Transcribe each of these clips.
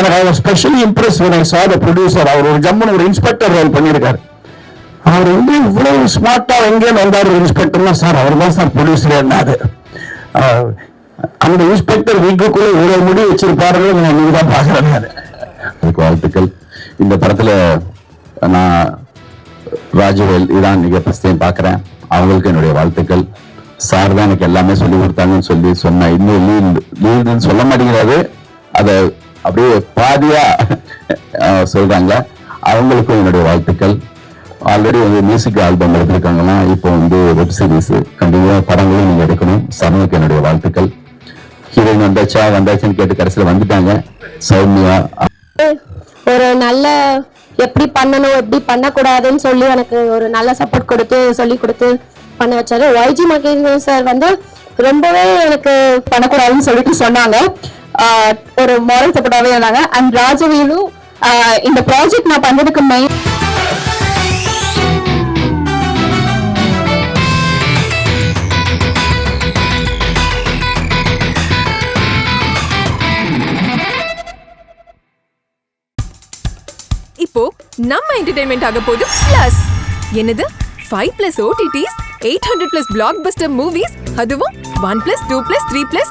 எனக்கு அவர் specially impress when I saw the producer அவர் ஒரு ஜம்முன்னு ஒரு இன்ஸ்பெக்டர் ரோல் பண்ணியிருக்காரு. அவர் வந்து இவ்வளவு ஸ்மார்ட்டா எங்கேயும் வந்தார் இன்ஸ்பெக்டர்னா சார் அவர் தான் சார் ப்ரொடியூசர் என்னது அந்த இன்ஸ்பெக்டர் வீட்டுக்குள்ள இவ்வளவு முடி வச்சிருப்பாரு நான் நீங்க தான் பாக்குறேன் அதுக்கு வாழ்த்துக்கள். இந்த படத்துல நான் ராஜுவேல் இதான் நீங்க ஃபர்ஸ்ட் டைம் பார்க்குறேன். அவங்களுக்கு என்னுடைய வாழ்த்துக்கள். சார் தான் எனக்கு எல்லாமே சொல்லி கொடுத்தாங்கன்னு சொல்லி சொன்ன இன்னும் லீட் லீடுன்னு சொல்ல மாட்டேங்கிறாரு. அதை அப்படியே பாதியா சொல்றாங்க. அவங்களுக்கும் என்னுடைய வாழ்த்துக்கள். ஆல்ரெடி வந்து மியூசிக் ஆல்பம் எடுத்திருக்காங்கன்னா இப்போ வந்து வெப் சீரிஸ் கண்டிப்பாக படங்களும் நீங்க எடுக்கணும். சரணுக்கு என்னுடைய வாழ்த்துக்கள். ஹீரோயின் வந்தாச்சா வந்தாச்சுன்னு கேட்டு கடைசியில் வந்துட்டாங்க. சௌமியா ஒரு நல்ல எப்படி பண்ணணும் எப்படி பண்ணக்கூடாதுன்னு சொல்லி எனக்கு ஒரு நல்ல சப்போர்ட் கொடுத்து சொல்லி கொடுத்து பண்ண வச்சாரு. ஒய்ஜி மகேந்திரன் சார் வந்து ரொம்பவே எனக்கு பண்ணக்கூடாதுன்னு சொல்லிட்டு சொன்னாங்க. ஒரு மாரல் சப்போர்ட்டாவே இருந்தாங்க. அண்ட் ராஜவேலு இந்த ப்ராஜெக்ட் நான் பண்றதுக்கு மெயின் இப்போ நம்ம என்டர்டைன்மெண்ட் ஆக போகுது பிளஸ் என்னது? Five plus OTTs eight hundred plus blockbuster movies அதுவும் one plus two plus three plus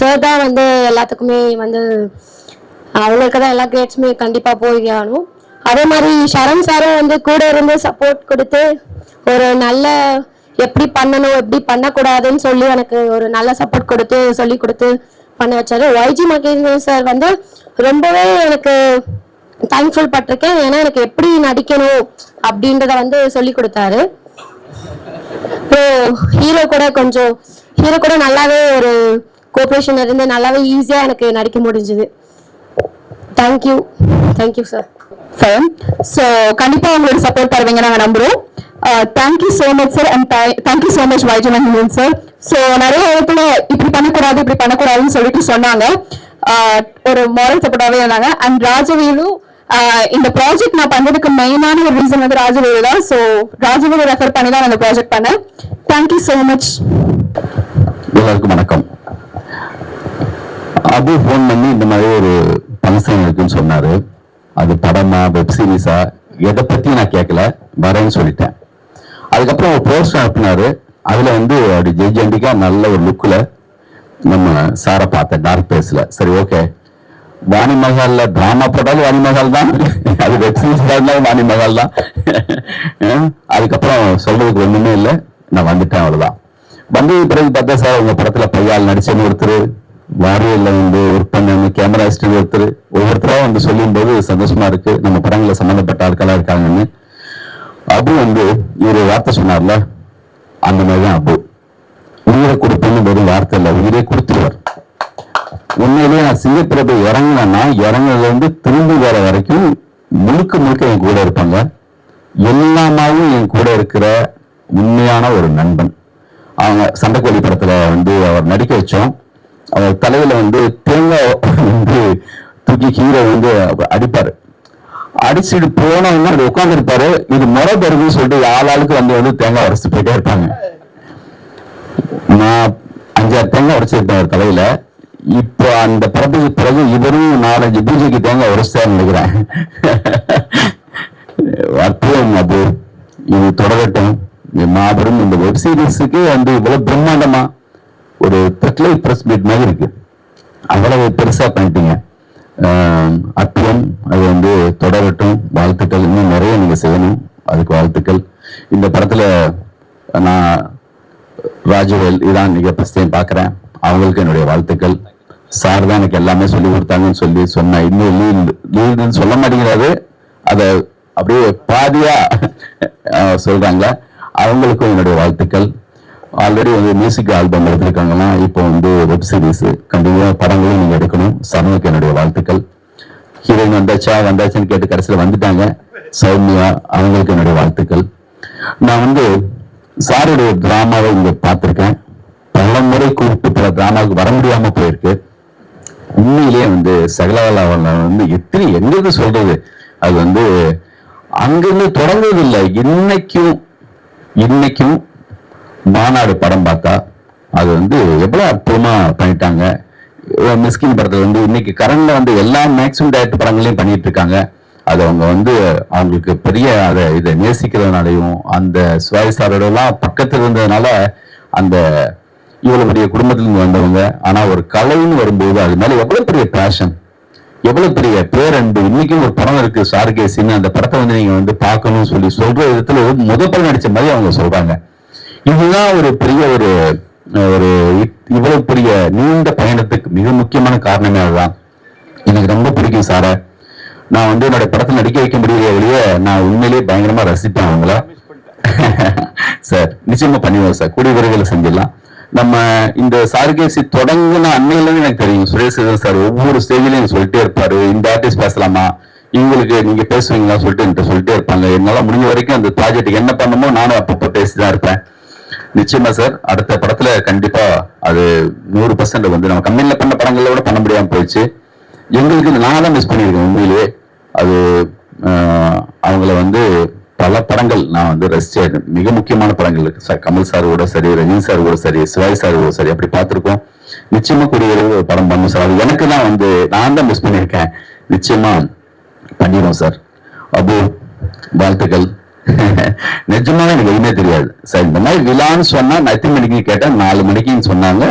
sir தான் வந்து எல்லாத்துக்குமே வந்து அவங்களுக்கு தான் எல்லா கிரேட்ஸுமே கண்டிப்பா போய் ஆகணும். அதே மாதிரி சரண் சாரும் வந்து கூட இருந்து சப்போர்ட் கொடுத்து ஒரு நல்ல எப்படி பண்ணணும் எப்படி பண்ணக்கூடாதுன்னு சொல்லி எனக்கு ஒரு நல்ல சப்போர்ட் கொடுத்து சொல்லி கொடுத்து பண்ண வச்சாரு. ஒய்ஜி மகேந்திரன் சார் வந்து ரொம்பவே எனக்கு தேங்க்ஃபுல் பட்டிருக்கேன். ஏன்னா எனக்கு எப்படி நடிக்கணும் அப்படின்றத வந்து சொல்லி கொடுத்தாரு. ஹீரோ கூட கொஞ்சம் ஹீரோ கூட நல்லாவே ஒரு கோஆப்ரேஷன் இருந்து நல்லாவே ஈஸியா எனக்கு நடிக்க முடிஞ்சது. Thank you thank you sir fine so கண்டிப்பா உங்களோட சப்போர்ட் தருவீங்க நாங்க நம்புறோம். Thank you so much sir and thank you so much Vaijanan sir so நிறைய இடத்துல இப்படி பண்ணக்கூடாது இப்படி பண்ணக்கூடாதுன்னு சொல்லிட்டு சொன்னாங்க. Uh, ஒரு மாரல் சப்போர்ட்டாவே இருந்தாங்க. அண்ட் ராஜவேலு uh, இந்த ப்ராஜெக்ட் நான் பண்றதுக்கு மெயினான ஒரு ரீசன் வந்து ராஜவேலு தான். ஸோ ராஜவேலு ரெஃபர் பண்ணி தான் நான் இந்த ப்ராஜெக்ட் பண்ணேன். தேங்க்யூ ஸோ மச் எல்லாருக்கும் வணக்கம். அது ஃபோன் பண்ணி இந்த மாதிரி ஒரு ஃபங்க்ஷன் இருக்குன்னு சொன்னார். அது படமா வெப் சீரிஸா எதை பற்றி நான் கேட்கல. வரேன்னு சொல்லிட்டேன். அதுக்கப்புறம் ஒரு போஸ்டர் அனுப்புனாரு. அதில் வந்து அப்படி ஜெய்ஜெண்டிக்கா நல்ல ஒரு லுக்கில் நம்ம சாரை பார்த்தேன் டார்க் பேஸில் சரி ஓகே வாணி மகால்ல டிராமா போட்டாலும் வாணி மகால் தான். அது வெப் சீரிஸ் இருந்தாலும் வாணி மகால் தான். அதுக்கப்புறம் சொல்றதுக்கு ஒன்றுமே இல்லை. நான் வந்துட்டேன் அவ்வளோதான் வந்து பிறகு பார்த்தா சார் உங்கள் படத்தில் பையால் நடிச்சேன்னு ஒருத்தர் வாரியில் வந்து ஒர்க் பண்ண கேமரா அசிஸ்டன்ட் ஒருத்தர் ஒவ்வொருத்தராக வந்து சொல்லும் போது சந்தோஷமா இருக்கு. நம்ம படங்களை சம்மந்தப்பட்ட ஆட்களாக இருக்காங்கன்னு. அபு வந்து இவர் வார்த்தை சொன்னார்ல அந்த மாதிரி தான் அபு. உயிரை கொடுப்பேன்னு வெறும் வார்த்தை இல்லை உயிரை கொடுத்துருவார். உண்மையிலேயே நான் சிங்கப்பிரபு இறங்கினேன்னா இறங்கினதுலேருந்து திரும்பி வர வரைக்கும் முழுக்க முழுக்க என் கூட இருப்பாங்க. எல்லாமாவும் என் கூட இருக்கிற உண்மையான ஒரு நண்பன். அவங்க சண்டைக்கோழி படத்தில் வந்து அவர் நடிக்க வச்சோம். அவர் தலையில வந்து தேங்காய் வந்து தூக்கி ஹீரோ வந்து அடிப்பாரு. அடிச்சுட்டு போனவங்க அப்படி உட்காந்துருப்பாரு இது முறை தருதுன்னு சொல்லிட்டு ஆளாளுக்கு வந்து வந்து தேங்காய் உடச்சு போயிட்டே இருப்பாங்க. நான் அஞ்சாறு தேங்காய் உடைச்சிருப்பேன் அவர் தலையில. இப்போ அந்த படத்துக்கு பிறகு இவரும் நாலஞ்சு பூஜைக்கு தேங்காய் உடைச்சிட்டா நினைக்கிறேன். அற்புதம் அது. இது தொடரட்டும். மாபெரும் இந்த வெப் சீரிஸுக்கு வந்து இவ்வளவு பிரம்மாண்டமா ஒரு தெட்லை பிரஸ் மீட் மாதிரி இருக்கு. அவ்வளவு பெருசா பண்ணிட்டீங்க. ஆஹ் அற்புதம் அது வந்து தொடரட்டும். வாழ்த்துக்கள். இன்னும் நிறைய நீங்க செய்யணும். அதுக்கு வாழ்த்துக்கள். இந்த படத்துல நான் ராஜவேல் இதான் நீங்க ஃபர்ஸ்ட் டைம் பார்க்குறேன் அவங்களுக்கு என்னுடைய வாழ்த்துக்கள். சார் தான் எனக்கு எல்லாமே சொல்லி கொடுத்தாங்கன்னு சொல்லி சொன்ன இன்னும் லீல் லீடுன்னு சொல்ல மாட்டேங்கிறாரு. அதை அப்படியே பாதியா சொல்கிறாங்க சொல்றாங்க. அவங்களுக்கும் என்னுடைய வாழ்த்துக்கள். ஆல்ரெடி வந்து மியூசிக் ஆல்பம் எடுத்திருக்காங்கன்னா இப்போ வந்து வெப் சீரிஸ் கண்டிப்பாக படங்களும் நீங்கள் எடுக்கணும். சரணுக்கு என்னுடைய வாழ்த்துக்கள். ஹீரோயின் வந்தாச்சா வந்தாச்சான்னு கேட்டு கடைசியில் வந்துட்டாங்க. சௌமியா அவங்களுக்கு என்னுடைய வாழ்த்துக்கள். நான் வந்து சாருடைய டிராமாவை இங்கே பார்த்துருக்கேன். பல முறை கூப்பிட்டு பல டிராமாவுக்கு வர முடியாமல் போயிருக்கு. உண்மையிலேயே வந்து சகலகலாவன் வந்து எத்தனை எங்கிருந்து சொல்றது? அது வந்து அங்கிருந்து தொடங்குவது இல்லை இன்னைக்கும் இன்னைக்கும் மாநாடு படம் பார்த்தா அது வந்து எவ்வளோ அற்புதமா பண்ணிட்டாங்க. மிஸ்கின் படத்தில் வந்து இன்னைக்கு கரண்ட்ல வந்து எல்லா மேக்ஸிமம் டேரக்டர் படங்களையும் பண்ணிட்டு இருக்காங்க. அது அவங்க வந்து அவங்களுக்கு பெரிய அதை இதை நேசிக்கிறதுனாலையும் அந்த சுவாரிசாரோட எல்லாம் பக்கத்தில் இருந்ததுனால அந்த இவ்வளோ பெரிய குடும்பத்திலிருந்து வந்தவங்க ஆனால் ஒரு கலைன்னு வரும்போது அது மேலே எவ்வளோ பெரிய பேஷன் எவ்வளோ பெரிய பேரன்பு. இன்னைக்கும் ஒரு படம் இருக்கு சார்கேசின்னு. அந்த படத்தை வந்து நீங்கள் வந்து பார்க்கணும்னு சொல்லி சொல்கிற விதத்தில் முதல் முத படம் நடிச்ச மாதிரி அவங்க சொல்கிறாங்க இதுதான் ஒரு பெரிய ஒரு ஒரு இவ்வளவு பெரிய நீண்ட பயணத்துக்கு மிக முக்கியமான காரணமே அதுதான். எனக்கு ரொம்ப பிடிக்கும் சார. நான் வந்து என்னோட படத்தில் நடிக்க வைக்க முடியல நான் உண்மையிலேயே பயங்கரமா ரசிப்பேன் அவங்கள. சார் நிச்சயமா பண்ணிடுவோம் சார். கூடிய விரைவில் செஞ்சிடலாம். நம்ம இந்த சார்கேசி தொடங்கின அன்னையிலேருந்து எனக்கு தெரியும். சுரேஷ் சார் ஒவ்வொரு ஸ்டேஜ்லையும் எனக்கு சொல்லிட்டே இருப்பாரு. இந்த ஆர்டிஸ்ட் பேசலாமா? இவங்களுக்கு நீங்க பேசுவீங்களா சொல்லிட்டு என்கிட்ட சொல்லிட்டே இருப்பாங்க. என்னால முடிஞ்ச வரைக்கும் அந்த ப்ராஜெக்ட் என்ன பண்ணணுமோ நானும் அப்பப்போ பேசிதான் இருப்பேன். நிச்சயமா சார். அடுத்த படத்துல கண்டிப்பா அது நூறு பர்சன்ட் வந்து நம்ம கம்பெனில பண்ண படங்களை விட பண்ண முடியாம போயிடுச்சு. எங்களுக்கு நான் தான் மிஸ் பண்ணியிருக்கேன் உண்மையிலேயே அது அவங்கள வந்து பல படங்கள் நான் வந்து ரசிச்சேன் மிக முக்கியமான படங்கள் சார் கமல் சார் கூட சரி ரஜினி சார் கூட சரி சிவாய் சார் கூட சரி அப்படி பார்த்துருக்கோம். நிச்சயமா கூடிய ஒரு படம் பண்ணும் சார். அது எனக்கு தான் வந்து நான் தான் மிஸ் பண்ணியிருக்கேன். நிச்சயமா பண்ணிடுவோம் சார். அபு வாழ்த்துக்கள். நிஜமாக எனக்கு எதுவுமே தெரியாது. சார் இந்த மாதிரி விழான்னு சொன்னால் நான் எத்தனை மணிக்கு கேட்டேன். நாலு மணிக்குன்னு சொன்னாங்க.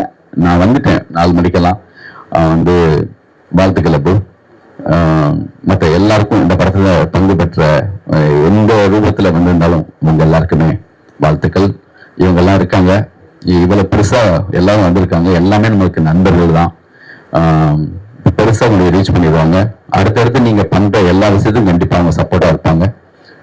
நான் வந்துட்டேன். நாலு மணிக்கெல்லாம். வந்து வாழ்த்துக்கள் கிளப்பு மற்ற எல்லாருக்கும் இந்த படத்தில் பங்கு பெற்ற எந்த ரூபத்தில் வந்திருந்தாலும் உங்க எல்லாருக்குமே வாழ்த்துக்கள். இவங்கெல்லாம் இருக்காங்க. இவ்வளோ பெருசாக எல்லாரும் வந்திருக்காங்க. எல்லாமே நம்மளுக்கு நண்பர்கள் தான். பெருசாக உங்களை ரீச் பண்ணிடுவாங்க. அடுத்தடுத்து நீங்கள் பண்ணுற எல்லா விஷயத்தையும் கண்டிப்பாக அவங்க சப்போர்ட்டாக இருப்பாங்க.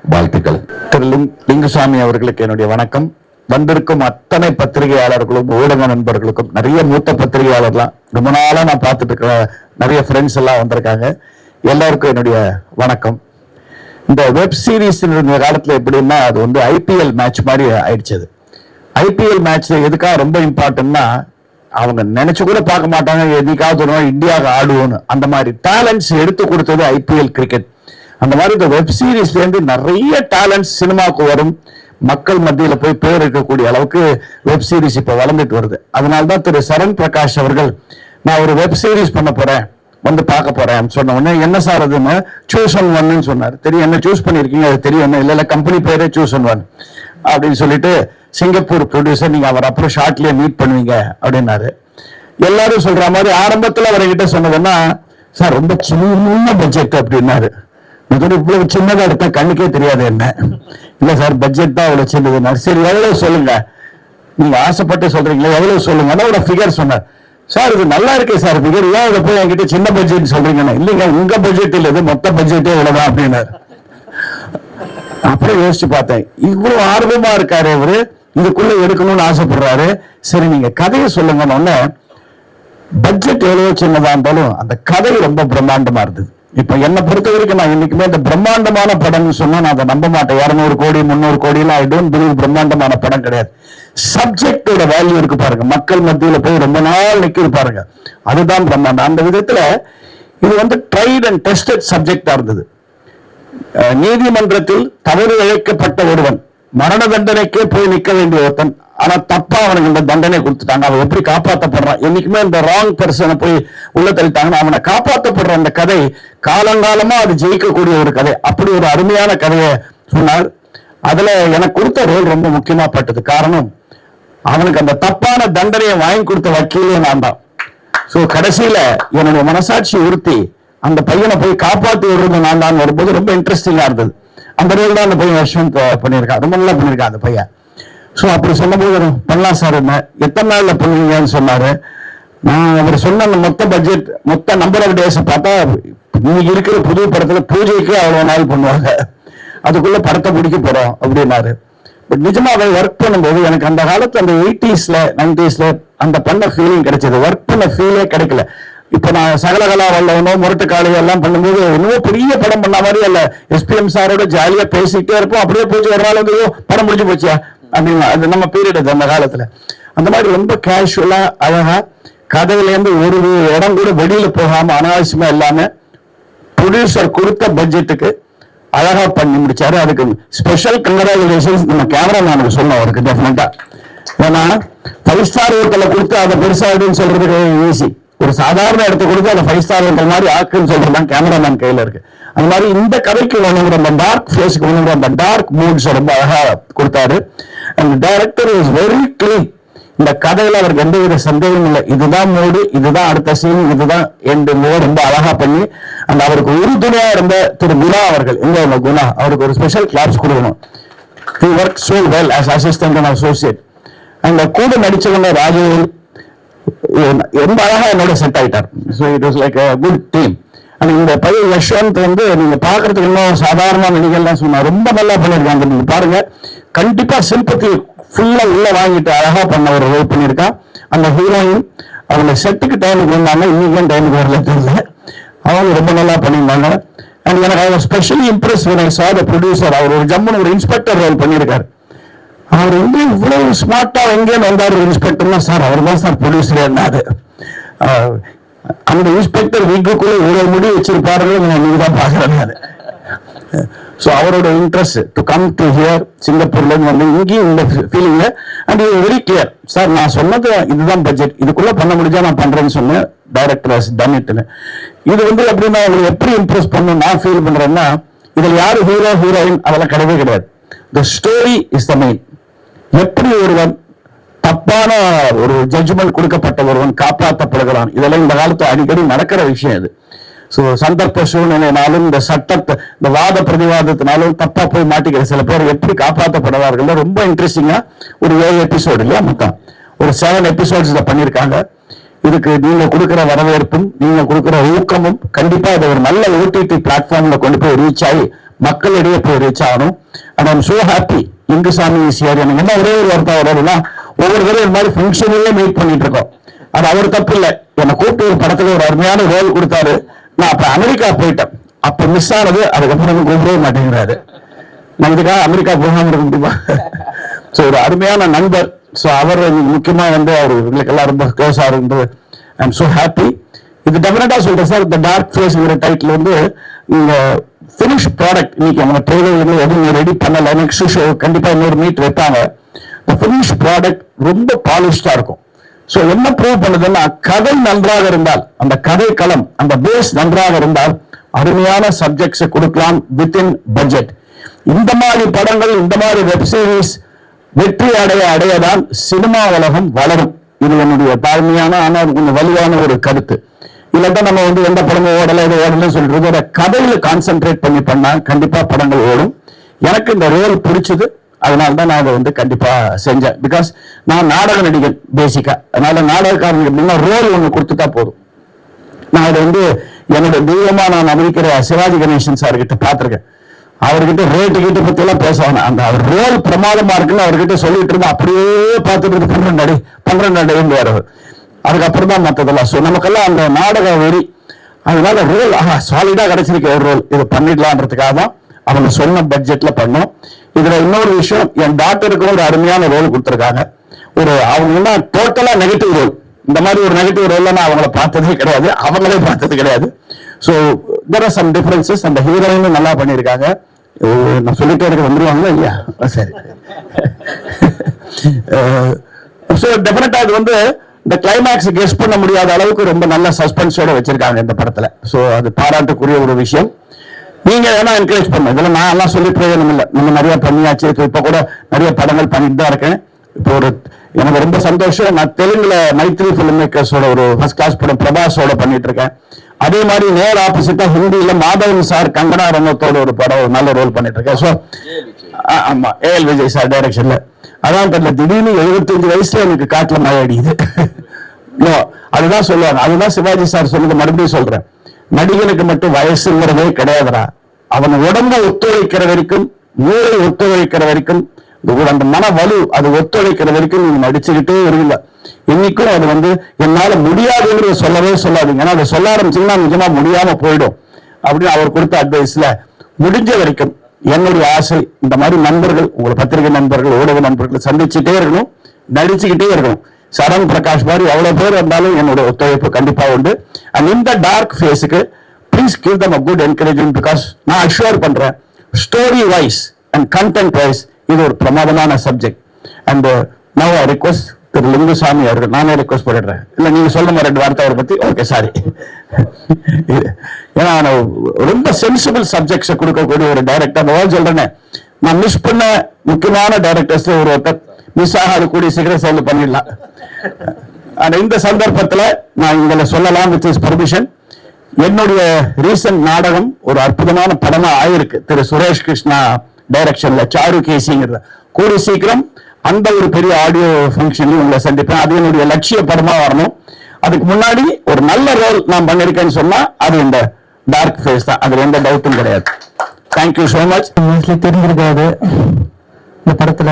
வாழ்த்துக்கள். திரு லிங்குசாமி அவர்களுக்கு என்னுடைய வணக்கம். வந்திருக்கும் அத்தனை பத்திரிகையாளர்களும் ஊடக நண்பர்களுக்கும் நிறைய மூத்த பத்திரிகையாளர்லாம் ரொம்ப நாளாக நான் பார்த்துட்டு இருக்கிற நிறைய ஃப்ரெண்ட்ஸ் எல்லாம் வந்திருக்காங்க. எல்லாருக்கும் என்னுடைய வணக்கம். இந்த வெப் சீரிஸ் இருந்த காலத்தில் எப்படின்னா அது வந்து ஐபிஎல் மேட்ச் மாதிரி ஆயிடுச்சு. அது ஐபிஎல் மேட்ச் எதுக்காக ரொம்ப இம்பார்ட்டன்னா அவங்க நினைச்சு கூட பார்க்க மாட்டாங்க என்னைக்காவது ஒரு நாள் இந்தியாவுக்கு ஆடுவோன்னு அந்த மாதிரி டேலண்ட்ஸ் எடுத்து கொடுத்தது ஐபிஎல் கிரிக்கெட் அந்த மாதிரி இந்த வெப் சீரிஸ்லேருந்து நிறைய டேலண்ட்ஸ் சினிமாவுக்கு வரும். மக்கள் மத்தியில் போய் பேர் இருக்கக்கூடிய அளவுக்கு வெப் சீரிஸ் இப்போ வளர்ந்துட்டு வருது. அதனால தான் திரு சரண் பிரகாஷ் அவர்கள் நான் ஒரு வெப் சீரிஸ் பண்ண போறேன் வந்து பார்க்க போறேன் சொன்ன உடனே என்ன சார் அதுன்னு சூஸ் ஒன் ஒன்னு சொன்னார். தெரியும் என்ன சூஸ் பண்ணிருக்கீங்க? அது தெரியும். என்ன இல்லை கம்பெனி பேரே சூஸ் ஒன் ஒன் அப்படின்னு சொல்லிட்டு சிங்கப்பூர் ப்ரொடியூசர் நீங்க அவர் அப்புறம் ஷார்ட்லயே மீட் பண்ணுவீங்க அப்படின்னாரு. எல்லாரும் சொல்ற மாதிரி ஆரம்பத்தில் அவர்கிட்ட சொன்னதுன்னா சார் ரொம்ப சின்ன பட்ஜெட் அப்படின்னாரு. முதல்ல இவ்வளவு சின்னதா எடுத்தா கண்ணுக்கே தெரியாது என்ன? இல்ல சார் பட்ஜெட் தான் அவ்வளவு சின்னதுன்னா சரி எவ்வளவு சொல்லுங்க? நீங்க ஆசைப்பட்டு சொல்றீங்களா எவ்வளவு சொல்லுங்க? ஒரு ஃபிகர் சொன்னார் சார் இது நல்லா இருக்கே சார் ஃபிகர் ஏன் இதை போய் என்கிட்ட சின்ன பட்ஜெட் சொல்றீங்கன்னா? இல்லைங்க உங்க பட்ஜெட் இல்ல இது மொத்த பட்ஜெட்டே இவ்வளவுதான் அப்படின்னாரு அப்புறம் யோசிச்சு பார்த்தேன். இவ்வளவு ஆர்வமா இருக்காரு இவரு. இதுக்குள்ள எடுக்கணும்னு ஆசைப்படுறாரு. சரி நீங்க கதையை சொல்லுங்கன்னு பட்ஜெட் எவ்வளவு சின்னதா இருந்தாலும் அந்த கதை ரொம்ப பிரம்மாண்டமா இருந்தது. இப்ப என்னை பொறுத்த வரைக்கும் நான் இன்னைக்குமே இந்த பிரம்மாண்டமான படம்னு சொன்னா நான் அதை நம்ப மாட்டேன். இரநூறு கோடி முந்நூறு கோடி எல்லாம் ஐ டோன்ட் பிலீவ் பிரம்மாண்டமான படம் கிடையாது. சப்ஜெக்டோட வேல்யூ இருக்கு பாருங்க. மக்கள் மத்தியில போய் ரொம்ப நாள் நிக்கிது பாருங்க. அதுதான் பிரம்மாண்டம். அந்த விதத்துல இது வந்து ட்ரைட் அண்ட் டெஸ்டட் சப்ஜெக்டா இருந்தது. அஹ் நீதிமன்றத்தில் தவறு இழைக்கப்பட்ட ஒருவன் மரண தண்டனைக்கே போய் நிற்க வேண்டிய ஒருத்தன் ஆனா தப்பா அவனுக்கு இந்த தண்டனை கொடுத்துட்டாங்க. அவன் எப்படி காப்பாற்றப்படுறான் என்னைக்குமே இந்த ராங் பர்சனை போய் உள்ள தள்ளிட்டாங்கன்னா அவனை காப்பாற்றப்படுற அந்த கதை காலங்காலமா அது ஜெயிக்கக்கூடிய ஒரு கதை. அப்படி ஒரு அருமையான கதையை சொன்னார். அதுல எனக்கு கொடுத்த ரோல் ரொம்ப முக்கியமா பட்டது காரணம் அவனுக்கு அந்த தப்பான தண்டனையை வாங்கி கொடுத்த வக்கீலே நான் தான். சோ கடைசியில என்னுடைய மனசாட்சி உறுத்தி அந்த பையனை போய் காப்பாத்தி விடுறது நான் தான். வரும்போது ரொம்ப இன்ட்ரெஸ்டிங்கா இருந்தது. அந்த ரோல் தான் அந்த பையன் வருஷம் பண்ணியிருக்கான். ரொம்ப நல்லா பண்ணியிருக்கான் அந்த பையன். ஸோ அப்படி சொல்லும்போது பண்ணலாம் சார் என்ன எத்தனை நாளில் பண்ணுவீங்கன்னு சொன்னார். நான் அவர் சொன்ன அந்த மொத்த பட்ஜெட் மொத்த நம்பர் ஆஃப் டேஸை பார்த்தா இன்னைக்கு இருக்கிற புது படத்தில் பூஜைக்கு அவ்வளோ நாள் பண்ணுவாங்க. அதுக்குள்ளே படத்தை முடிக்க போகிறோம் அப்படின்னாரு. பட் நிஜமாவே ஒர்க் பண்ணும்போது எனக்கு அந்த காலத்து அந்த எயிட்டிஸில் நைன்டிஸில் அந்த பண்ண ஃபீலிங் கிடைச்சது. ஒர்க் பண்ண ஃபீலே கிடைக்கல. இப்போ நான் சகலகலா வல்லவனோ முரட்டு எல்லாம் பண்ணும்போது இன்னும் பெரிய படம் பண்ண மாதிரி அல்ல. எஸ்பிஎம் சாரோட ஜாலியாக பேசிக்கிட்டே இருப்போம். அப்படியே போச்சு ஒரு நாள் வந்து படம் முடிஞ்சு போச்சியா? அப்படின்னு அது நம்ம பீரியட் அந்த காலத்துல. அந்த மாதிரி ரொம்ப கேஷுவலா அழகா கதையில இருந்து ஒரு இடம் கூட வெளியில போகாம அனாவசியமா இல்லாம ப்ரொடியூசர் கொடுத்த பட்ஜெட்டுக்கு அழகா பண்ணி முடிச்சாரு. அதுக்கு ஸ்பெஷல் கங்கராச்சுலேஷன்ஸ் நம்ம கேமராமேனுக்கு சொல்லணும் அவருக்கு டெஃபினட்டா ஏன்னா ஃபைவ் ஸ்டார் ஹோட்டலை கொடுத்து அதை பெருசா அப்படின்னு சொல்றதுக்கு ஈஸி ஒரு சாதாரண இடத்த கொடுத்து அதை ஃபைவ் ஸ்டார் ஹோட்டல் மாதிரி ஆக்குன்னு சொல்றது தான் கேமராமேன் கையில இருக்கு. அந்த மாதிரி இந்த கதைக்கு வேணுங்கிற அந்த டார்க் ஃபேஸ்க்கு வேணுங்கிற அந்த டார்க் மூட்ஸ் ரொம்ப அழகா கொடுத்தாரு. And director is very clean இந்த கதையில அவருக்கு எந்த வித சந்தேகமும் இல்லை. இதுதான் மூடு இதுதான் அடுத்த சீன் இதுதான் எண்டு ரொம்ப அழகா பண்ணி அந்த அவருக்கு உறுதுணையா இருந்த திரு குணா அவர்கள் எங்க இந்த குணா? அவருக்கு ஒரு ஸ்பெஷல் கிளாப்ஸ் கொடுக்கணும். He work so well as assistant and associate அந்த கூட நடிச்சவங்க ராஜவேல் ரொம்ப அழகா என்னோட செட் ஆயிட்டார். So it was like good team and இந்த பையன் யஷ்வந்த் வந்து நீங்க பாக்குறதுக்கு இன்னும் சாதாரண நடிகர்லாம் சொன்னா ரொம்ப நல்லா பண்ணியிருக்காங்க. நீங்க பாருங்க. கண்டிப்பா சிம்பத்தி ஃபுல்லா உள்ள வாங்கிட்டு அழகா பண்ண ஒரு ரோல் பண்ணியிருக்கான். அந்த ஹீரோயின் அவங்க செட்டுக்கு டைமுக்கு இருந்தாங்க இன்னைக்கும் டைமுக்கு வரல தெரியல. அவங்க ரொம்ப நல்லா பண்ணியிருந்தாங்க. அண்ட் எனக்கு அவங்க specially impress when I saw அவர் ஒரு ஜம்முன்னு ஒரு இன்ஸ்பெக்டர் ரோல் பண்ணியிருக்காரு. அவர் வந்து இவ்வளவு ஸ்மார்ட்டா எங்கேயும் வந்தார் இன்ஸ்பெக்டர்னா சார் அவர் தான் சார் ப்ரொடியூசர் என்னது அந்த இன்ஸ்பெக்டர் வீக்குக்குள்ள இவ்வளவு முடி வச்சிருப்பாரு நீங்க தான் பாக்குறேன் ஸோ அவரோட interest to come to here சிங்கப்பூர்ல இருந்து வந்து இங்கேயும் இந்த ஃபீலிங்ல அண்ட் வெரி கிளியர் சார் நான் சொன்னது இதுதான் பட்ஜெட் இதுக்குள்ள பண்ண முடிஞ்சா நான் பண்றேன்னு சொன்னேன். டைரக்டர் ஹஸ் டன் இட்னு இது வந்து எப்படின்னா உங்களுக்கு எப்படி இம்ப்ரெஸ் பண்ணும் நான் ஃபீல் பண்றேன்னா இதுல யாரு ஹீரோ ஹீரோயின் அதெல்லாம் கிடையவே கிடையாது. The story is the main எப்படி ஒருவன் தப்பான ஒரு ஜட்ஜ்மெண்ட் கொடுக்கப்பட்ட ஒருவன் காப்பாற்றப்படுகிறான். இதெல்லாம் இந்த காலத்து அடிக்கடி நடக்கிற விஷயம் இது. ஸோ சந்தர்ப்ப சூழ்நிலைனாலும் இந்த சட்டத்தை இந்த வாத பிரதிவாதத்தினாலும் தப்பா போய் மாட்டிக்கிற சில பேர் எப்படி காப்பாற்றப்படுவார்கள்? ரொம்ப இன்ட்ரெஸ்டிங்கா ஒரு ஏழு எபிசோடு இல்லையா மொத்தம்? ஒரு செவன் எபிசோட்ஸ் இதை பண்ணியிருக்காங்க. இதுக்கு நீங்க கொடுக்கிற வரவேற்பும் நீங்க கொடுக்கிற ஊக்கமும் கண்டிப்பா இதை ஒரு நல்ல ஓடிடி பிளாட்ஃபார்ம்ல கொண்டு போய் ரீச் ஆகி மக்களிடையே போய் ரீச் ஆகணும். And I'm so happy Lingusamy CR எனக்கு என்ன ஒரே ஒரு வார்த்தை வரணும்னா ஒவ்வொரு தடவை இந்த மாதிரி ஃபங்க்ஷன்லயே மீட் பண்ணிட்டு இருக்கோம். அது அவர் தப்பு இல்லை. என்னை கூப்பிட்டு ஒரு படத்துல ஒரு அருமையான ரோல் கொடுத்தாரு. நான் அப்ப அமெரிக்கா போயிட்டேன். அப்ப மிஸ் ஆனது அதுக்கப்புறம் கூப்பிடவே மாட்டேங்கிறாரு. நான் இதுக்காக அமெரிக்கா போகாம இருக்க முடியுமா ஸோ ஒரு அருமையான நண்பர். ஸோ அவர் முக்கியமாக முக்கியமா வந்து அவர் எங்களுக்கெல்லாம் ரொம்ப க்ளோஸா இருந்து ஐ எம் ஸோ ஹாப்பி இது டெஃபினட்டா சொல்றேன் சார் இந்த டார்க் ஃபேஸ்ங்கிற டைட்டில் வந்து இந்த ஃபினிஷ் ப்ராடக்ட் இன்னைக்கு அவங்க ட்ரெய்லர் எதுவும் ரெடி பண்ணலை. நெக்ஸ்ட் ஷோ கண்டிப்பாக இன்னொரு மீட் வைப்பாங்க. ஃபினிஷ் ப்ராடக்ட் ரொம்ப பாலிஷ்டாக இருக்கும். ஸோ என்ன ப்ரூவ் பண்ணுதுன்னா கதை நன்றாக இருந்தால் அந்த கதை களம் அந்த பேஸ் நன்றாக இருந்தால் அருமையான சப்ஜெக்ட்ஸை கொடுக்கலாம் வித்தின் பட்ஜெட் இந்த மாதிரி படங்கள் இந்த மாதிரி வெப் சீரிஸ் வெற்றி அடைய அடையதான் சினிமா உலகம் வளரும். இது என்னுடைய தாழ்மையான ஆனால் கொஞ்சம் வலுவான ஒரு கருத்து. இல்லாட்டா நம்ம வந்து எந்த படமும் ஓடலை இது ஓடலன்னு சொல்றது இருக்கோம். கதையில கான்சென்ட்ரேட் பண்ணி பண்ணா கண்டிப்பா படங்கள் ஓடும். எனக்கு இந்த ரோல் பிடிச்சது அதனால தான் நான் அதை வந்து கண்டிப்பாக செஞ்சேன். பிகாஸ் நான் நாடக நடிகன் பேசிக்கா அதனால நாடகக்காரன் எப்படின்னா ரோல் ஒன்று கொடுத்துட்டா போதும். நான் அதை வந்து என்னோட தெய்வமாக நான் அமைக்கிற சிவாஜி கணேசன் சார் கிட்ட அவர்கிட்ட ரேட்டு கிட்ட பத்தி எல்லாம் பேசுவாங்க. அந்த அவர் ரோல் பிரமாதமா இருக்குன்னு அவர்கிட்ட சொல்லிட்டு இருந்தா அப்படியே பார்த்துட்டு பன்னிரெண்டு அடி பன்னிரெண்டு அடின்னு வேற அதுக்கப்புறம் தான் மற்றதெல்லாம் ஸோ நமக்கெல்லாம் அந்த நாடக வெறி அதனால ரோல் ஆஹா சாலிடா கிடைச்சிருக்க. ஒரு ரோல் இது பண்ணிடலான்றதுக்காக தான் அவங்க சொன்ன பட்ஜெட்ல பண்ணோம். இதுல இன்னொரு விஷயம் என் டாக்டருக்கு ஒரு அருமையான ரோல் கொடுத்துருக்காங்க. ஒரு அவங்க என்ன டோட்டலா நெகட்டிவ் ரோல் இந்த மாதிரி ஒரு நெகட்டிவ் ரோல் நான் அவங்கள பார்த்ததே கிடையாது. அவங்களே பார்த்தது கிடையாது. So there are some differences அந்த ஹீரோயினும் நல்லா பண்ணியிருக்காங்க. நான் சொல்லிட்டே இருக்க வந்துருவாங்களா இல்லையா? சரி. ஸோ டெஃபினட்டா இது வந்து இந்த கிளைமேக்ஸ் கெஸ் பண்ண முடியாத அளவுக்கு ரொம்ப நல்ல சஸ்பென்ஸோட வச்சிருக்காங்க இந்த படத்துல. ஸோ அது பாராட்டுக்குரிய ஒரு விஷயம். நீங்க வேணா என்கரேஜ் பண்ணுங்க இதெல்லாம் நான் எல்லாம் சொல்லி பிரயோஜனம் இல்லை நம்ம நிறைய பண்ணியாச்சு. இப்போ இப்போ கூட நிறைய படங்கள் பண்ணிட்டு தான் இருக்கேன். இப்போ ஒரு எனக்கு ரொம்ப சந்தோஷம். நான் தெலுங்குல மைத்ரி ஃபிலிம் மேக்கர்ஸோட ஒரு ஃபர்ஸ்ட் கிளாஸ் படம் பிரபாஸோட பண்ணிட்டு இருக்கேன். அதே மாதிரி நேர் ஆப்போசிட்டா ஹிந்தியில மாதவன் சார் கங்கனா ரங்கத்தோட ஒரு படம் ஒரு நல்ல ரோல் பண்ணிட்டு இருக்கேன். ஸோ ஆமா. ஏஎல் விஜய் சார் டைரக்ஷன்ல அதான் தெரியல. திடீர்னு 75 வயசுல எனக்கு காட்டுல மழை அடிக்குது அதுதான் சொல்லுவாங்க. அதுதான் சிவாஜி சார் சொன்னது மறுபடியும் சொல்றேன். நடிகனுக்கு மட்டும் வயசுங்கிறதே கிடையாதுடா. அவன் உடம்பு ஒத்துழைக்கிற வரைக்கும் மூளை ஒத்துழைக்கிற வரைக்கும் அந்த மன வலு அது ஒத்துழைக்கிற வரைக்கும் நீங்க நடிச்சுக்கிட்டே இருங்க. இன்னைக்கும் அது வந்து என்னால முடியாதுங்கிறத சொல்லவே சொல்லாதீங்க. ஏன்னா அதை சொல்ல ஆரம்பிச்சீங்கன்னா நிஜமா முடியாம போயிடும். அப்படின்னு அவர் கொடுத்த அட்வைஸ்ல முடிஞ்ச வரைக்கும் என்னுடைய ஆசை இந்த மாதிரி நண்பர்கள் உங்களை பத்திரிகை நண்பர்கள் ஊடக நண்பர்கள் சந்திச்சுட்டே இருக்கணும் நடிச்சுக்கிட்டே இருக்கணும். சரண் பிரகாஷ் மாதிரி எவ்வளவு பேர் இருந்தாலும் என்னோட ஒத்துழைப்பு கண்டிப்பா உண்டு. அண்ட் இந்த டார்க் ஃபேஸுக்கு please give them a good encouragement because நான் அஷ்யூர் பண்றேன் story wise and content wise இது ஒரு பிரமாதமான subject and now I request Thiru Lingusamy அவர்கள் நானே ரிக்வஸ்ட் பண்ணிடுறேன் இல்லை நீங்க சொல்லுங்க ரெண்டு வார்த்தை அவரை பத்தி. ஓகே சாரி ஏன்னா நான் ரொம்ப சென்சிபிள் சப்ஜெக்ட்ஸை கொடுக்கக்கூடிய ஒரு டைரக்டர் நான் சொல்றேனே. நான் மிஸ் பண்ண முக்கியமான டைரக்டர்ஸில் ஒரு ஒருத்தர் மிஸ் ஆகாத கூடிய சீக்கிரம் சேர்ந்து பண்ணிடலாம். ஆனால் இந்த சந்தர்ப்பத்தில் நான் இதில் சொல்லலாம் வித் இஸ் பர்மிஷன் என்னுடைய ரீசன்ட் நாடகம் ஒரு அற்புதமான படமா ஆயிருக்கு. திரு சுரேஷ் கிருஷ்ணா டைரக்ஷன்ல சாரு கேசிங்கிறத கூடி சீக்கிரம் அந்த ஒரு பெரிய ஆடியோ ஃபங்க்ஷன்லையும் உங்களை சந்திப்பேன். அது என்னுடைய லட்சிய படமா வரணும். அதுக்கு முன்னாடி ஒரு நல்ல ரோல் நான் பண்ணிருக்கேன்னு சொன்னா அது இந்த டார்க் ஃபேஸ் தான். அதுல எந்த டவுட்டும் கிடையாது. தேங்க்யூ ஸோ மச் தெரிஞ்சிருக்காது. இந்த படத்துல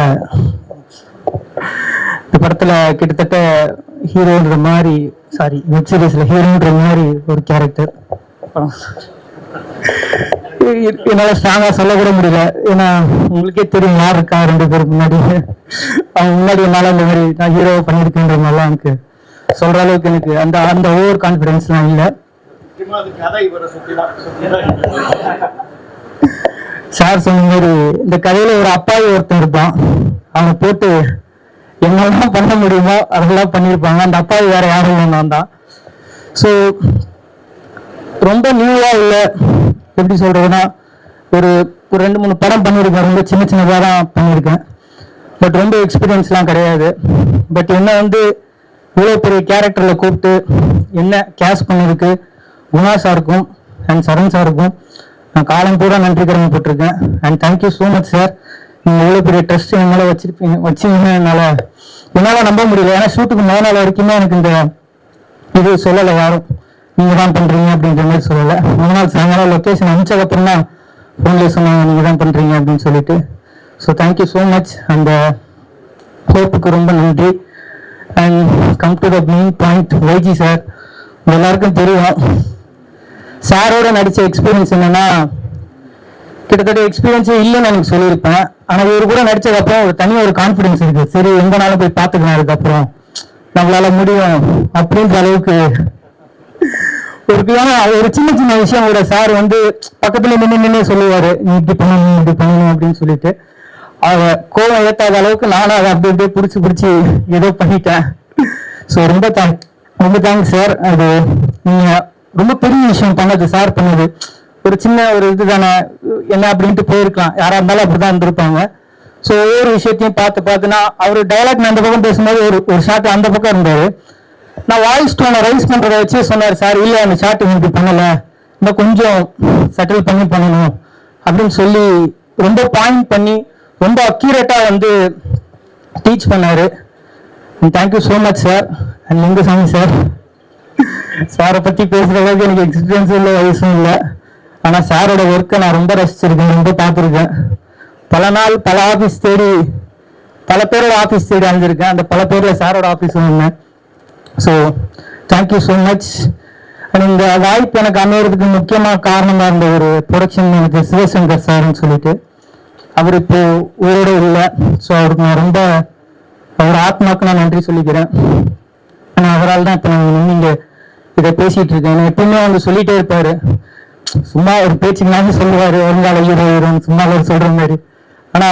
இந்த படத்துல கிட்டத்தட்ட ஹீரோன்ற மாதிரி சாரி வெப் சீரிஸ்ல ஹீரோன்ற மாதிரி ஒரு கேரக்டர் என்னால ஸ்ட்ராங்கா சொல்ல கூட முடியல. ஏன்னா உங்களுக்கே தெரியும் யார் இருக்கா ரெண்டு பேருக்கு முன்னாடி. அவங்க முன்னாடி என்னால இந்த மாதிரி நான் ஹீரோ பண்ணியிருக்கேன்ற மாதிரிலாம் எனக்கு சொல்ற அளவுக்கு எனக்கு அந்த அந்த ஓவர் கான்பிடன்ஸ்லாம் இல்லை. சார் சொன்ன மாதிரி இந்த கதையில ஒரு அப்பாவி ஒருத்தன் இருப்பான். அவனை போட்டு என்னெல்லாம் பண்ண முடியுமோ அதெல்லாம் பண்ணியிருப்பாங்க. அந்த அப்பா வேற யாரும் இல்லை நான் தான் ஸோ ரொம்ப நியூவா இல்லை எப்படி சொல்றதுன்னா ஒரு ஒரு ரெண்டு மூணு படம் பண்ணியிருக்கேன். ரொம்ப சின்ன சின்னதாக தான் பண்ணியிருக்கேன். பட் ரொம்ப எக்ஸ்பீரியன்ஸ்லாம் கிடையாது. பட் என்ன வந்து இவ்வளோ பெரிய கேரக்டரில் கூப்பிட்டு என்ன கேஷ் பண்ணியிருக்கு? குணா சாருக்கும் அண்ட் சரண் சாருக்கும் நான் காலம் பூரா நன்றி கடமைப்பட்டிருக்கேன் and thank you so much sir நீங்கள் இவ்வளோ பெரிய ட்ரஸ்ட் என் மேலே வச்சிருப்பீங்க வச்சீங்கன்னா என்னால் என்னால் நம்ப முடியல. ஏன்னா ஷூட்டுக்கு முதல் நாள் வரைக்குமே எனக்கு இந்த இது சொல்லலை யாரும். நீங்க தான் பண்றீங்க அப்படின்ற மாதிரி சொல்லல. முதல் நாள் சாயங்காலம் லொக்கேஷன் அனுப்பிச்சதுக்கப்புறம் தான் ஃபோன்லேயே சொன்னாங்க நீங்க தான் பண்றீங்க அப்படின்னு சொல்லிட்டு. ஸோ தேங்க்யூ ஸோ மச் அந்த ஹோப்புக்கு ரொம்ப நன்றி. And come to the main point Vaiji sir எல்லாருக்கும் தெரியும். சாரோட நடிச்ச எக்ஸ்பீரியன்ஸ் என்னன்னா கிட்டத்தட்ட எக்ஸ்பீரியன்ஸே இல்லைன்னு எனக்கு சொல்லியிருப்பேன். ஆனால் இவர் கூட நடிச்சதுக்கப்புறம் ஒரு தனி ஒரு கான்ஃபிடன்ஸ் இருக்கு. சரி எங்கனாலும் போய் பார்த்துக்கலாம் அதுக்கப்புறம் நம்மளால முடியும் அப்படின்ற அளவுக்கு. ஒரு ஏன்னா ஒரு சின்ன சின்ன விஷயம் கூட. சார் வந்து பக்கத்துல நின்று நின்று சொல்லுவாரு. நீ இப்படி பண்ணணும் இப்படி பண்ணணும் அப்படின்னு சொல்லிட்டு. அவ கோவம் ஏத்தாத அளவுக்கு நானும் அதை அப்படி அப்படியே பிடிச்சி பிடிச்சி ஏதோ பண்ணிட்டேன். ஸோ ரொம்ப தேங்க்ஸ் ரொம்ப தேங்க்ஸ் சார் அது நீங்க ரொம்ப பெரிய விஷயம் பண்ணது சார் பண்ணது. ஒரு சின்ன ஒரு இதுதானே என்ன அப்படின்ட்டு போயிருக்கலாம். யாரா இருந்தாலும் அப்படிதான் இருந்திருப்பாங்க. ஸோ ஒவ்வொரு விஷயத்தையும் பார்த்து பார்த்துனா அவர் டைலாக் நான் அந்த பக்கம் பேசும்போது ஒரு ஒரு ஷாட் அந்த பக்கம் இருந்தார். நான் வாய்ஸ் டோனை ரைஸ் பண்ணுறதை வச்சு சொன்னார் சார் இல்லை அந்த ஷாட் இப்படி பண்ணலை. இன்னும் கொஞ்சம் செட்டில் பண்ணி பண்ணணும். அப்படின்னு சொல்லி ரொம்ப பாயிண்ட் பண்ணி ரொம்ப அக்யூரேட்டாக வந்து டீச் பண்ணார். Thank you so much sir and Lingusamy sir சாரை பற்றி பேசுகிற அளவுக்கு எனக்கு எக்ஸ்பீரியன்ஸும் இல்லை வயசும் இல்லை. ஆனா சாரோட ஒர்க்கை நான் ரொம்ப ரசிச்சிருக்கேன் ரொம்ப பார்த்துருக்கேன். பல நாள் பல ஆபீஸ் தேடி பல பேரோட ஆபீஸ் தேடி அழிஞ்சிருக்கேன் அந்த பல பேர்ல சாரோட ஆபீஸ் வந்தேன் so thank you so much and இந்த வாய்ப்பு எனக்கு அமையறதுக்கு முக்கியமாக காரணமாக இருந்த ஒரு ப்ரொடக்ஷன் எனக்கு சிவசங்கர் சார்னு சொல்லிட்டு அவர் இப்போ உயிரோட இல்லை. ஸோ அவருக்கு நான் ரொம்ப அவர் ஆத்மாக்கு நான் நன்றி சொல்லிக்கிறேன். ஆனால் அவரால் தான் இப்போ நான் இங்கே இதை பேசிகிட்டு இருக்கேன். எப்பவுமே அவங்க சொல்லிட்டே இருப்பாரு. சும்மா ஒரு பேச்சுக்கலாமே சொல்லுவாரு வருங்கால ஹீரோ ஹீரோன்னு சும்மா அவர் சொல்ற மாதிரி. ஆனா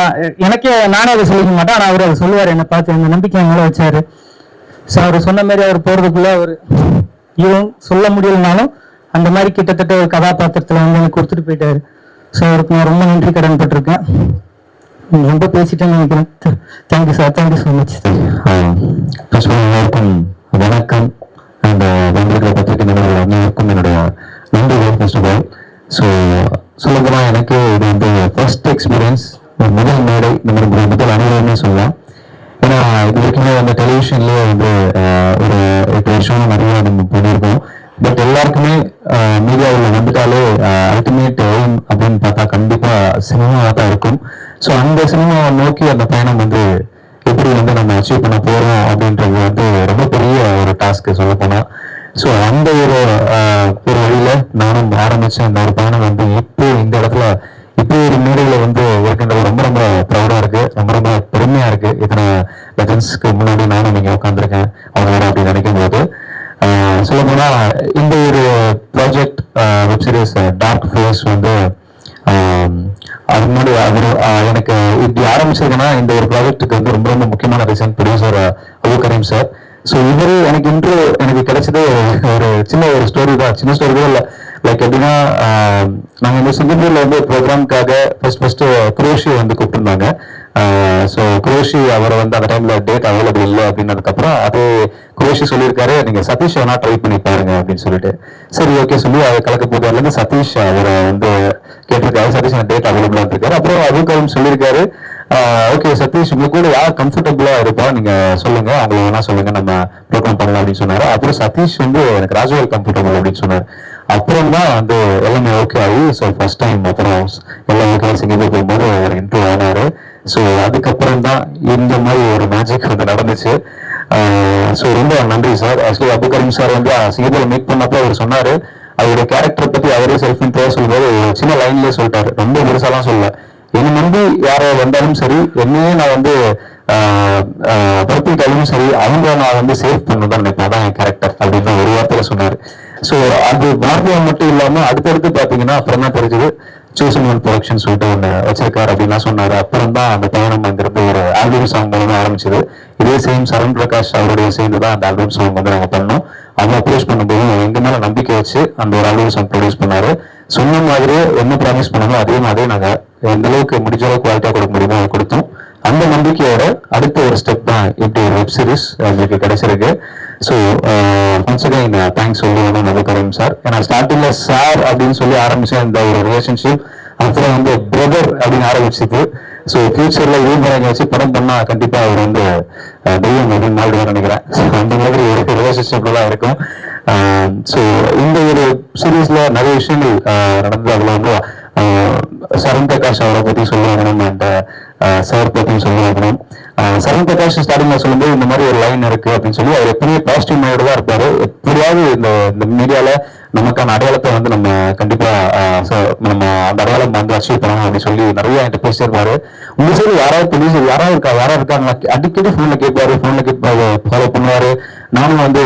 எனக்கே நானே அதை சொல்லிக்க மாட்டேன். ஆனா அவர் அதை சொல்லுவாரு என்னை பார்த்து அந்த நம்பிக்கை என் மேல வச்சாரு. ஸோ அவர் சொன்ன மாதிரி அவர் போறதுக்குள்ள அவர் இவன் சொல்ல முடியலனாலும் அந்த மாதிரி கிட்டத்தட்ட ஒரு கதாபாத்திரத்துல வந்து எனக்கு கொடுத்துட்டு போயிட்டாரு. ஸோ அவருக்கு நான் ரொம்ப நன்றி கடன் பட்டிருக்கேன். ரொம்ப பேசிட்டேன்னு நினைக்கிறேன். Thank you sir thank you so much first வணக்கம். அந்த வந்திருக்கிற பத்திரிகை நிறுவனம் அனைவருக்கும் என்னுடைய நன்றி ஃபர்ஸ்ட் ஆஃப் ஆல் ஸோ சொல்லப்போனால் இப்படி ஆரம்பிச்சதுன்னா இந்த ஒரு ப்ராஜெக்ட்டுக்கு வந்து ரொம்ப ரொம்ப முக்கியமான reason producer Abu Karim sir so இவர் எனக்கு இன்று எனக்கு கிடைச்சது ஒரு சின்ன ஒரு ஸ்டோரி தான். சின்ன ஸ்டோரி தான் இல்லை. லைக் எப்படின்னா நாங்கள் இந்த சிங்கப்பூர்ல வந்து ப்ரோக்ராம்காக ஃபர்ஸ்ட் ஃபர்ஸ்ட் குரோஷியை வந்து கூப்பிட்டுருந்தாங்க. ஸோ குரோஷி அவர் வந்து அந்த டைம்ல டேட் அவைலபிள் இல்லை அப்படின்னதுக்கப்புறம் அது குரோஷி சொல்லியிருக்காரு நீங்க சதீஷ் வேணா ட்ரை பண்ணி பாருங்க அப்படின்னு சொல்லிட்டு. சரி ஓகே சொல்லி அவர் கலக்க போதார்லேருந்து சதீஷ் அவரை வந்து கேட்டிருக்காரு சதீஷ் டேட் அவைலபிளா இருக்காரு அப்புறம் அதுவும் சொல்லியிருக்காரு. ஓகே சதீஷ் உங்க கூட யார் கம்ஃபர்டபுளா இருப்பா நீங்க சொல்லுங்க அவங்களை வேணா சொல்லுங்க நம்ம ப்ரோக்ராம் பண்ணலாம் அப்படின்னு சொன்னாரு. அப்புறம் சதீஷ் வந்து எனக்கு ராஜவேல் கம்ஃபர்டபுள் அப்படின்னு சொன்னார். அப்புறம் தான் வந்து எல்லாமே ஓகே ஆகி ஸோ ஃபர்ஸ்ட் டைம் அப்புறம் எல்லா ஓகே சிங்கப்பூர் போகும்போது அவர் இன்டர்வியூ ஆனாரு. ஸோ அதுக்கப்புறம் தான் இந்த மாதிரி ஒரு மேஜிக் வந்து நடந்துச்சு. ஸோ ரொம்ப நன்றி sir actually Abu Karim sir வந்து சிங்கப்பூர்ல மீட் பண்ணப்போ அவர் சொன்னார். அவருடைய கேரக்டரை பற்றி அவரே செல்ஃப் இன்ட்ரோ சொல்லும்போது ஒரு சின்ன லைன்லேயே சொல்லிட்டாரு. ரொம்ப பெருசாலாம் சொல்லல. என்னை நம்பி யாரோ வந்தாலும் சரி என்னையே நான் வந்து படுத்திட்டாலும் சரி அவங்க நான் வந்து சேவ் பண்ணதான் நினைப்பேன். அதான் என் கேரக்டர் அப்படின்னு ஒரு வார்த்தையில சொன்னார். ஸோ அது பாரதியா மட்டும் இல்லாமல் அடுத்தடுத்து பார்த்தீங்கன்னா அப்புறம் தான் தெரிஞ்சது. சூசன் ஒன் ப்ரொடக்ஷன் சொல்லிட்டு ஒன்று வச்சிருக்காரு அப்படின்லாம் சொன்னார். அப்புறம் தான் அந்த பயணம் அங்கிருந்து ஒரு ஆல்பம் சாங் மூலமாக ஆரம்பிச்சது. இதே சேம் சரண் பிரகாஷ் அவருடைய சேர்ந்து தான் அந்த ஆல்பம் சாங் வந்து நாங்கள் பண்ணோம். அவங்க அப்ரோச் பண்ணும்போது எங்க மேலே நம்பிக்கை வச்சு அந்த ஒரு ஆல்பம் சாங் ப்ரொடியூஸ் பண்ணாரு. சொன்ன மாதிரியே என்ன ப்ராமிஸ் பண்ணாலும் அதே மாதிரி நாங்கள் எந்த அளவுக்கு முடிஞ்ச அளவுக்கு குவாலிட்டியாக கொடுக்க முடியுமோ அதை கொடுத்தோம். அந்த நம்பிக்கையோட அடுத்த ஒரு ஸ்டெப் தான் இப்படி ஒரு வெப் சீரிஸ் எங்களுக்கு கிடைச்சிருக்கு. ஸோ ஒன்ஸ் அகைன் தேங்க்ஸ் சொல்லணும் நவகரம் சார் ஏன்னா ஸ்டார்டிங்கில் சார் அப்படின்னு சொல்லி ஆரம்பிச்ச இந்த ஒரு ரிலேஷன்ஷிப் அப்புறம் வந்து பிரதர் அப்படின்னு ஆரம்பிச்சது ஸோ ஃபியூச்சர்ல இவங்க வச்சு படம் பண்ணால் கண்டிப்பாக அவர் வந்து அஹ், தெய்வம் அப்படின்னு நினைக்கிறேன். ஸோ அந்த மாதிரி ஒரு ரிலேஷன்ஷிப்லாம் இருக்கும். ஸோ இந்த ஒரு சீரீஸில் நிறைய விஷயங்கள் நடந்தது. அதில் வந்து சரண் பிரகாஷ் அவரை பற்றி சொல்லுவாங்க. நம்ம அந்த சார் பத்தியும் சொல்லியிருக்கணும். சரண் பிரகாஷ் ஸ்டார்டிங்ல சொல்லும்போது இந்த மாதிரி ஒரு லைன் இருக்கு அப்படின்னு சொல்லி அவர் எப்பவுமே பாசிட்டிவ் மையோட தான் இருப்பாரு. எப்படியாவது இந்த இந்த மீடியால நமக்கான அடையாளத்தை வந்து நம்ம கண்டிப்பா நம்ம அந்த அடையாளம் வந்து அச்சீவ் பண்ணணும் அப்படின்னு சொல்லி நிறைய என்கிட்ட பேசிட்டே இருப்பாரு உங்க சைடு யாராவது ப்ரொடியூசர் யாராவது இருக்கா யாராவது இருக்காங்களா? அடிக்கடி ஃபோனில் கேட்பாரு ஃபோனில் கேட்பாரு ஃபாலோ பண்ணுவாரு. நானும் வந்து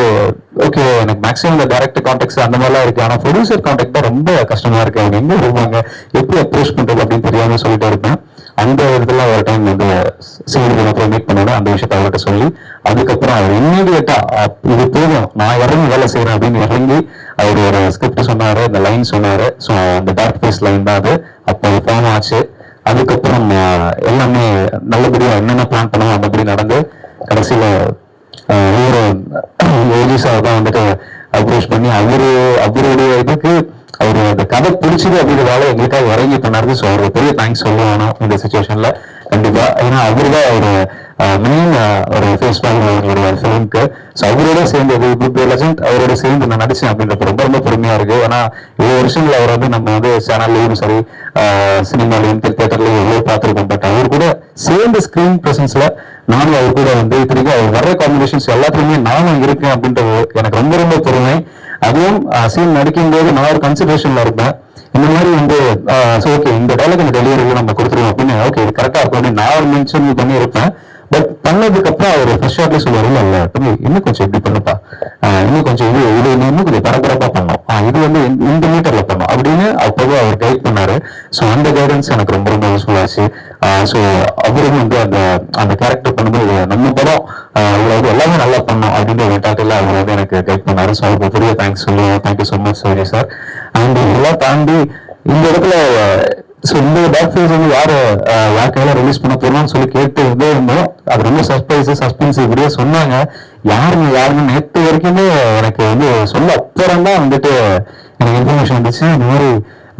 ஓகே எனக்கு மேக்ஸிமம் இந்த டைரக்ட் கான்டாக்ட்ஸ் அந்த மாதிரிலாம் இருக்கு. ஆனா ப்ரொடியூசர் கான்டாக்ட் தான் ரொம்ப கஷ்டமா இருக்கு. அவங்க எங்க வருவாங்க? எப்படி அப்ரோச் பண்றது அப்படின்னு தெரியாம சொல்லிட்டு இருப்பேன். அந்த இடத்துல ஒரு டைம் வந்து சிங்கிள் அப்புறம் மீட் பண்ணணும் அந்த விஷயத்த அவர்கிட்ட சொல்லி அதுக்கப்புறம் அவர் இம்மீடியட்டா இது போதும் நான் இறங்கி வேலை செய்யறேன் அப்படின்னு இறங்கி அவர் ஒரு ஸ்கிரிப்ட் சொன்னாரு அந்த லைன் சொன்னாரு. ஸோ அந்த டார்க் ஃபேஸ் லைன் தான் அது. அப்போ அது ஃபார்ம் ஆச்சு. அதுக்கப்புறம் எல்லாமே நல்லபடியா என்னென்ன பிளான் பண்ணோம் மாதிரி நடந்து கடைசியில ஒவ்வொரு இவரு தான் வந்துட்டு அப்ரோச் பண்ணி அவரு அவருடைய இதுக்கு அவர் அந்த கதை பிடிச்சது அப்படின்றதால எங்களுக்காக இறங்கி பண்ணாரு ஸோ அவருக்கு பெரிய தேங்க்ஸ் சொல்லணும் இந்த சுச்சுவேஷன்ல கண்டிப்பா. ஏன்னா அவரு தான் ஒரு மெயின் ஒரு ஃபேஸ் அவருடைய ஃபிலிம்க்கு ஸோ அவரோட சேர்ந்து இது குட் லெஜண்ட் அவரோட சேர்ந்து நான் நடிச்சேன் அப்படின்றப்ப ரொம்ப ரொம்ப பெருமையா இருக்கு. ஏன்னா ஏழு வருஷங்கள் அவர் வந்து நம்ம வந்து சேனல்லையும் சரி சினிமாலையும் தியேட்டர்லையும் எவ்வளோ பார்த்துருக்கோம். பட் அவர் கூட சேர்ந்து ஸ்கிரீன் பிரசன்ஸ்ல நானும் அவர் கூட வந்து இத்தனைக்கும் அவர் வர காம்பினேஷன்ஸ் எல்லாத்துலயுமே நானும் இருக்கேன் அப்படின்றது எனக்கு ரொம்ப ரொம்ப பெருமை. அதுவும் சீன் நடிக்கும் போது நான் ஒரு கன்சிடரேஷன்ல இருப்பேன். இந்த மாதிரி வந்து ஓகே இந்த டைலாக் இந்த டெலிவரியில நம்ம கொடுத்துருவோம் அப்படின்னு ஓகே இது கரெக்டா இருக்கும் அப்படின்னு நான் ஒரு மென்ஷன் பண்ணி இருப்பேன் பட் பண்ணதுக்கு அப்புறம் அவர் ஃபர்ஸ்ட் ஷாட்லேயே சொல்லுவார் இல்ல இல்ல தம்பி இன்னும் கொஞ்சம் இப்படி பண்ணுப்பா. இன்னும் கொஞ்சம் இது இது இன்னும் கொஞ்சம் பரபரப்பா பண்ணோம். ஆஹ் இது வந்து இந்த- இந்த மீட்டர்ல பண்ணோம். அப்படின்னு அப்போவே அவர் கைட் பண்ணாரு. ஸோ அந்த கைடன்ஸ் எனக்கு ரொம்ப ரொம்ப யூஸ்ஃபுல் ஆச்சு. ஸோ அவரும் வந்து அந்த அந்த கேரக்டர் பண்ணும்போது நம்ம படம் ஆஹ் எல்லாமே நல்லா பண்ணோம் அப்படின்ற மெட்டாட்டில் அவர் வந்து எனக்கு கைட் பண்ணாரு. ஸோ அவருக்கு பெரிய தேங்க்ஸ் சொல்லுவோம் தேங்க்யூ ஸோ மச் சரி சார் அண்ட் இதெல்லாம் தாண்டி இந்த இடத்துல ஸோ இந்த டாக் ஃபேஸ் வந்து யார் கையில ரிலீஸ் பண்ண போறோம்னு சொல்லி கேட்டு இருந்தே இருந்தோம். அது ரொம்ப சர்ப்ரைஸ் சஸ்பென்ஸ் இப்படியே சொன்னாங்க. யாருன்னு யாருன்னு நேற்று வரைக்குமே எனக்கு வந்து சொல்ல அப்புறம் தான் வந்துட்டு எனக்கு இன்ஃபர்மேஷன் வந்துச்சு. இந்த மாதிரி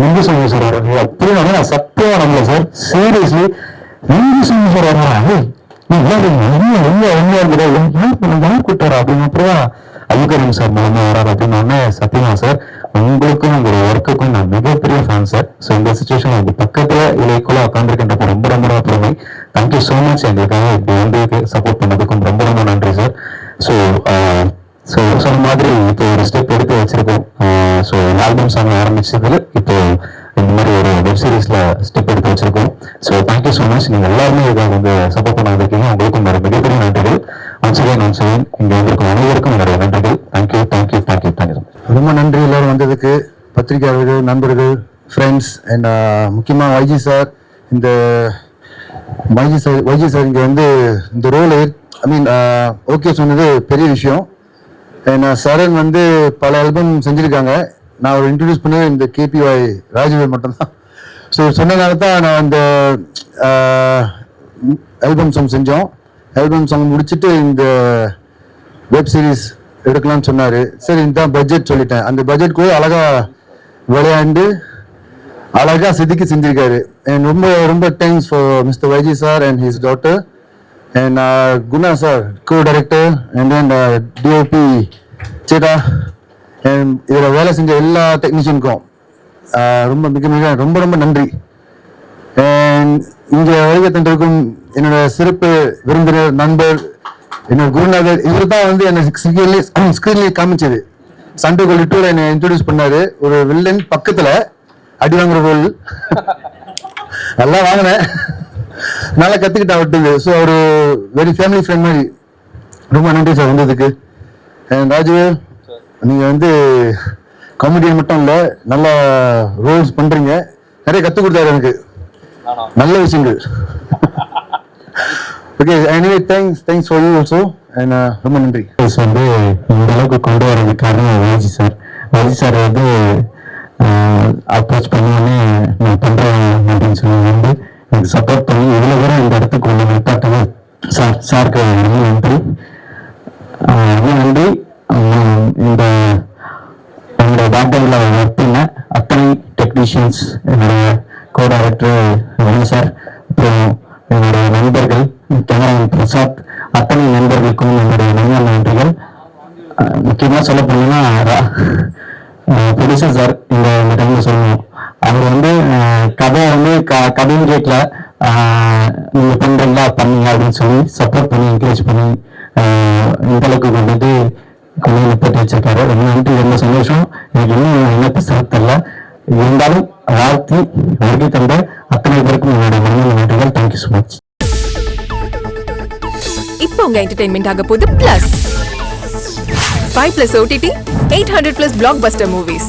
நிம்பு சமூக சார் வர்றாரு நான் சத்தியமா நம்பல சார். சீரியஸ்லி நிம்பு சமூக சார் வர்றாங்க ஏய், கூட்டாரா அப்படின்னு அப்புறம் அபுகரம் சார் மூலமா வராது அப்படின்னு உடனே சத்தியமா சார் உங்களுக்கும் உங்களோட ஒர்க்குக்கும் நான் மிகப்பெரிய ஃபேன் சார். ஸோ இந்த சுச்சுவேஷன் எனக்கு பக்கத்துல இலைக்குள்ள உட்காந்துருக்கின்றப்ப ரொம்ப ரொம்ப ரொம்ப பெருமை. தேங்க்யூ ஸோ மச் எங்களுக்காக இப்படி வந்து சப்போர்ட் பண்ணதுக்கும் ரொம்ப ரொம்ப நன்றி சார். ஸோ ஸோ சொன்ன மாதிரி இப்போ ஒரு ஸ்டெப் எடுத்து வச்சிருக்கோம். ஸோ ஆல்பம் சாங் ஆரம்பிச்சதுல இப்போ இந்த மாதிரி ஒரு வெப் சீரிஸ்ல ஸ்டெப் எடுத்து வச்சிருக்கோம். ஸோ தேங்க்யூ ஸோ மச் நீங்க எல்லாருமே இதை வந்து சப்போர்ட் பண்ண வந்திருக்கீங்க உங்களுக்கும் ஒரு மிகப்பெரிய நன்றிகள். ஒன்ஸ் அகைன் ஒன்ஸ் அகைன் இங்க வந்திருக்கும் அனைவருக்கும் என்னுடைய நன்றிகள். தேங்க்யூ தேங்க்யூ தேங்க்யூ தேங்க்யூ ரொம்ப நன்றி எல்லாரும் வந்ததுக்கு. பத்திரிகையாளர்கள் நண்பர்கள் ஃப்ரெண்ட்ஸ் அண்ட் முக்கியமாக வைஜி சார் இந்த வைஜி சார் வைஜி சார் இங்கே வந்து இந்த ரோல் ஐ மீன் ஓகே சொன்னது பெரிய விஷயம். அண்ட் சரண் வந்து பல ஆல்பம் செஞ்சுருக்காங்க. நான் ஒரு இன்ட்ரடியூஸ் பண்ணது இந்த கேபிஒய் ராஜவேல் மட்டும்தான். ஸோ சொன்னதால தான் நான் அந்த ஆல்பம் சாங் செஞ்சோம். ஆல்பம் சாங் முடிச்சுட்டு இந்த வெப் சீரிஸ் எடுக்கலாம்னு சொன்னார். சரி இதுதான் பட்ஜெட் சொல்லிட்டேன். அந்த பட்ஜெட் கூட அழகாக விளையாண்டு அழகாக செதுக்கி செஞ்சிருக்காரு. அண்ட் ரொம்ப ரொம்ப thanks for mister Vaiji sir and his daughter and Guna sir go and then uh, DOP சேட்டா அண்ட் இதில் வேலை செஞ்ச எல்லா டெக்னீஷியனுக்கும் uh, ரொம்ப மிக மிக ரொம்ப ரொம்ப நன்றி. இங்கே இங்க வருகை தந்திருக்கும் என்னோட சிறப்பு விருந்தினர் நண்பர் என்னோட குருநாதர் இவர் தான் வந்து என்னை ஸ்கிரீன்லேயே ஸ்கிரீன்லேயே காமிச்சது. சண்டை கொல்லிட்டு என்னை இன்ட்ரடியூஸ் பண்ணாரு. ஒரு வில்லன் பக்கத்தில் அடி வாங்குற ரோல் நல்லா வாங்கினேன். நல்லா கத்துக்கிட்டேன் விட்டுது ஸோ அவர் வெரி ஃபேமிலி ஃப்ரெண்ட் மாதிரி. ரொம்ப நன்றி சார் வந்ததுக்கு. And ராஜு நீங்க வந்து காமெடியன் மட்டும் இல்ல நல்லா ரோல்ஸ் பண்றீங்க. நிறைய கத்து கொடுத்தாரு எனக்கு. நல்ல விஷயங்கள். Okay anyway thanks thanks for you also and ரொம்ப நன்றி. நியூஸ் வந்து இந்த அளவுக்கு கொண்டு வரது காரணம் வைஜி சார் வைஜி சார் வந்து uh, அப்ரோச் பண்ணோடனே நான் பண்றேன் அப்படின்னு சொல்லி வந்து எனக்கு சப்போர்ட் பண்ணி இவ்வளோ தூரம் இந்த இடத்துக்கு கொண்டு நிப்பாட்டது சார் சாருக்கு ரொம்ப நன்றி. ரொம்ப நன்றி. இந்த என்னுடைய பேக்ரவுண்டில் ஒர்க் பண்ண அத்தனை டெக்னீஷியன்ஸ் என்னுடைய கோ டைரக்டர் ரவி சார். அப்புறம் என்னுடைய நண்பர்கள் கேமராமேன் பிரசாத் அத்தனை நண்பர்களுக்கும் என்னுடைய நல்ல நன்றிகள். முக்கியமாக சொல்ல போனீங்கன்னா ப்ரொடியூசர் சார் இந்த டைமில் சொல்லணும். அவர் வந்து கதை வந்து க- கதையும் கேட்கல நீங்கள் நீங்க பண்றீங்களா? அப்படின்னு சொல்லி சப்போர்ட் பண்ணி என்கரேஜ் பண்ணி இந்த அளவுக்கு கொண்டு வந்து கொண்டு வந்து நிப்பாட்டி வச்சிருக்காரு. ரொம்ப நன்றி ரொம்ப சந்தோஷம். எனக்கு இன்னும் என்ன பேசுறது தெரியல. இருந்தாலும் வாழ்த்தி வருகை தந்த அத்தனை பேருக்கும் என்னுடைய மனதில் நன்றிகள். தேங்க்யூ ஸோ மச் இப்போ உங்க என்டர்டைன்மெண்ட் ஆக போகுது plus five plus OTT eight hundred plus blockbuster movies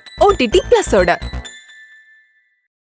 OTT பிளஸோட.